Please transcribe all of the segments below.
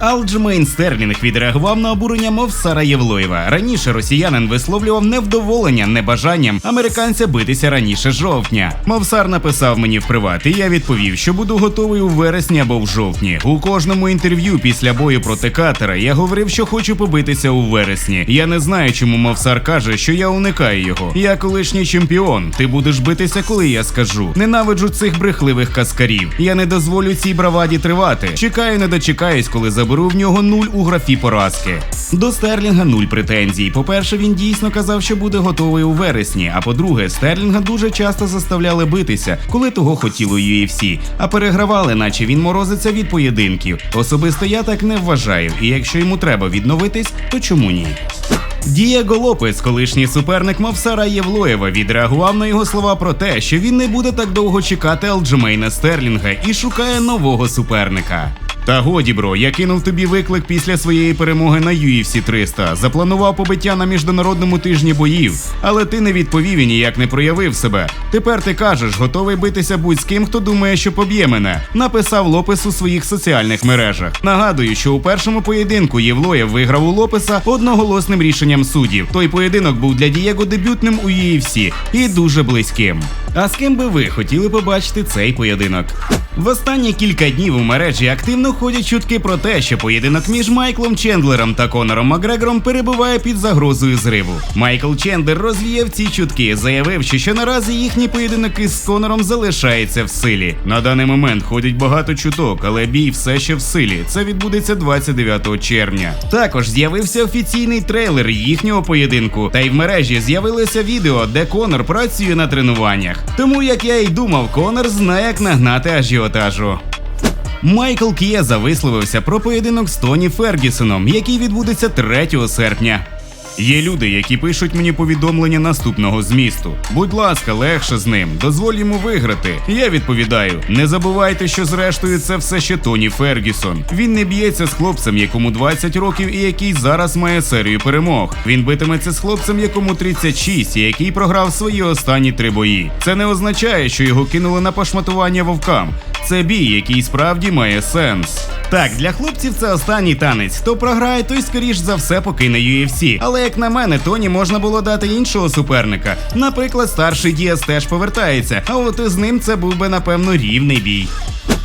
Алджмейн Стерлінг відреагував на обурення Мовсара Євлоєва. Раніше росіянин висловлював невдоволення небажанням американця битися раніше жовтня. Мовсар написав мені в приват, і я відповів, що буду готовий у вересні або в жовтні. У кожному інтерв'ю після бою проти катера я говорив, що хочу побитися у вересні. Я не знаю, чому Мовсар каже, що я уникаю його. Я колишній чемпіон. Ти будеш битися, коли я скажу. Ненавиджу цих брехливих каскарів. Я не дозволю цій браваді тривати. Чекаю, не дочекаюсь, коли заберу в нього нуль у графі поразки. До Стерлінга нуль претензій. По-перше, він дійсно казав, що буде готовий у вересні. А по-друге, Стерлінга дуже часто заставляли битися, коли того хотіло UFC, а перегравали, наче він морозиться від поєдинків. Особисто я так не вважаю, і якщо йому треба відновитись, то чому ні? Дієго Лопес, колишній суперник Мовсара Євлоєва, відреагував на його слова про те, що він не буде так довго чекати Алджемейна Стерлінга і шукає нового суперника. Та годі, бро, я кинув тобі виклик після своєї перемоги на UFC 300. Запланував побиття на міжнародному тижні боїв, але ти не відповів і ніяк не проявив себе. Тепер ти кажеш, готовий битися будь з ким, хто думає, що поб'є мене. Написав Лопес у своїх соціальних мережах. Нагадую, що у першому поєдинку Євлоєв виграв у Лопеса одноголосним рішенням суддів. Той поєдинок був для Дієго дебютним у UFC і дуже близьким. А з ким би ви хотіли побачити цей поєдинок? В останні кілька днів у мережі активно ходять чутки про те, що поєдинок між Майклом Чендлером та Конором Макгрегором перебуває під загрозою зриву. Майкл Чендлер розвіяв ці чутки, заявивши, що наразі їхній поєдинок із Конором залишається в силі. На даний момент ходять багато чуток, але бій все ще в силі. Це відбудеться 29 червня. Також з'явився офіційний трейлер їхнього поєдинку, та й в мережі з'явилося відео, де Конор працює на тренуваннях. Тому, як я й думав, Конор знає, як нагнати ажіотажу. Майкл К'єза висловився про поєдинок з Тоні Фергюсоном, який відбудеться 3 серпня. Є люди, які пишуть мені повідомлення наступного змісту. Будь ласка, легше з ним, дозволь йому виграти. Я відповідаю: не забувайте, що зрештою це все ще Тоні Фергюсон. Він не б'ється з хлопцем, якому 20 років і який зараз має серію перемог. Він битиметься з хлопцем, якому 36, і який програв свої останні три бої. Це не означає, що його кинули на пошматування вовкам. Це бій, який справді має сенс. Так, для хлопців це останній танець. Хто програє, той скоріш за все покине UFC. Але як на мене, Тоні можна було дати іншого суперника. Наприклад, старший Діас теж повертається, а от із ним це був би напевно рівний бій.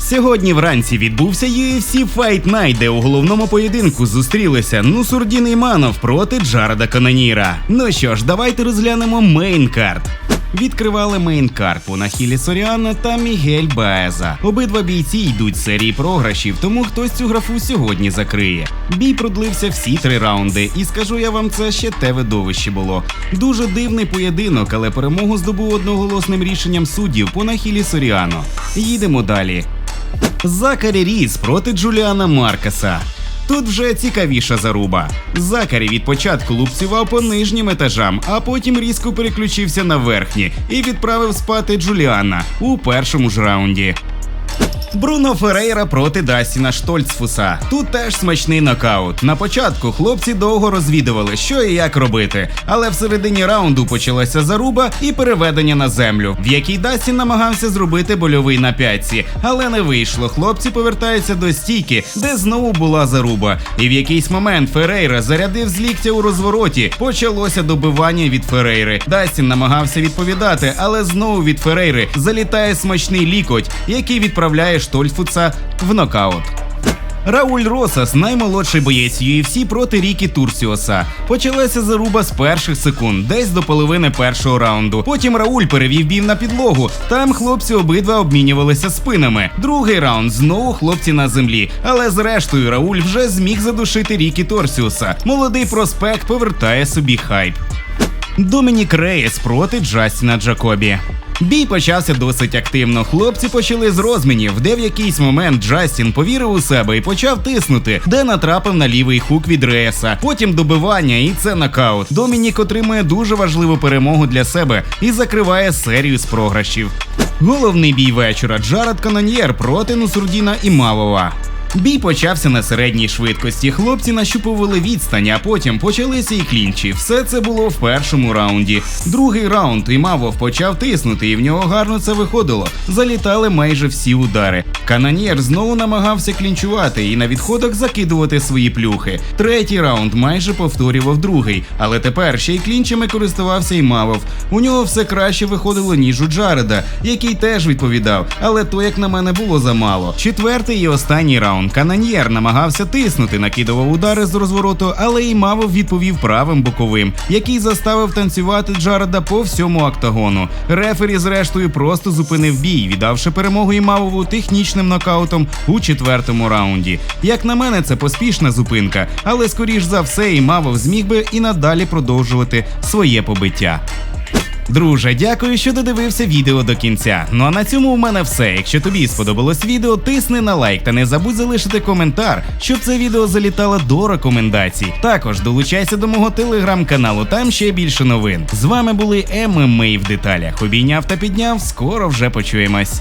Сьогодні вранці відбувся UFC Fight Night, де у головному поєдинку зустрілися Нусурдін Іманов проти Джареда Каноніра. Ну що ж, давайте розглянемо мейнкарт. Відкривали мейнкарт Понахілі Соріана та Мігель Баеза. Обидва бійці йдуть з серії програшів, тому хтось цю графу сьогодні закриє. Бій продлився всі три раунди, і скажу я вам, це ще те видовище було. Дуже дивний поєдинок, але перемогу здобув одноголосним рішенням суддів Понахілі Соріано. Їдемо далі. Закарі Ріс проти Джуліана Маркеса. Тут вже цікавіша заруба. Закарі від початку лупцював по нижнім етажам, а потім різко переключився на верхні і відправив спати Джуліана у першому ж раунді. Бруно Ферейра проти Дастіна Штольцфуса. Тут теж смачний нокаут. На початку хлопці довго розвідували, що і як робити, але в середині раунду почалася заруба і переведення на землю, в якій Дастін намагався зробити больовий на п'ятці, але не вийшло. Хлопці повертаються до стійки, де знову була заруба. І в якийсь момент Ферейра зарядив з ліктя у розвороті. Почалося добивання від Ферейри. Дастін намагався відповідати, але знову від Ферейри залітає смачний лікоть, який відправляє Штольфуца в нокаут. Рауль Росас, наймолодший боєць UFC проти Рікі Турсіоса. Почалася заруба з перших секунд, десь до половини першого раунду. Потім Рауль перевів бій на підлогу. Там хлопці обидва обмінювалися спинами. Другий раунд знову хлопці на землі. Але зрештою Рауль вже зміг задушити Рікі Торсіоса. Молодий проспект повертає собі хайп. Домінік Реєс проти Джастіна Джакобі. Бій почався досить активно. Хлопці почали з розмінів, де в якийсь момент Джастін повірив у себе і почав тиснути, де натрапив на лівий хук від Реєса. Потім добивання, і це нокаут. Домінік отримує дуже важливу перемогу для себе і закриває серію з програшів. Головний бій вечора Джаред Каноньєр проти Нусурдіна Імавова. Бій почався на середній швидкості. Хлопці нащупували відстань, а потім почалися і клінчі. Все це було в першому раунді. Другий раунд і Мавов почав тиснути, і в нього гарно це виходило. Залітали майже всі удари. Канонєр знову намагався клінчувати і на відходах закидувати свої плюхи. Третій раунд майже повторював другий, але тепер ще й клінчами користувався і Мавов. У нього все краще виходило, ніж у Джареда, який теж відповідав, але то, як на мене, було замало. Четвертий і останній раунд. Канонєр намагався тиснути, накидував удари з розвороту, але і Мавов відповів правим боковим, який заставив танцювати Джареда по всьому октагону. Рефері, зрештою, просто зупинив бій, віддавши перемогу Імавову технічним нокаутом у четвертому раунді. Як на мене, це поспішна зупинка, але скоріш за все, Імавов зміг би і надалі продовжувати своє побиття. Друже, дякую, що додивився відео до кінця. Ну а на цьому у мене все. Якщо тобі сподобалось відео, тисни на лайк та не забудь залишити коментар, щоб це відео залітало до рекомендацій. Також долучайся до мого телеграм-каналу, там ще більше новин. З вами були ММА в деталях. Обійняв та підняв. Скоро вже почуємось.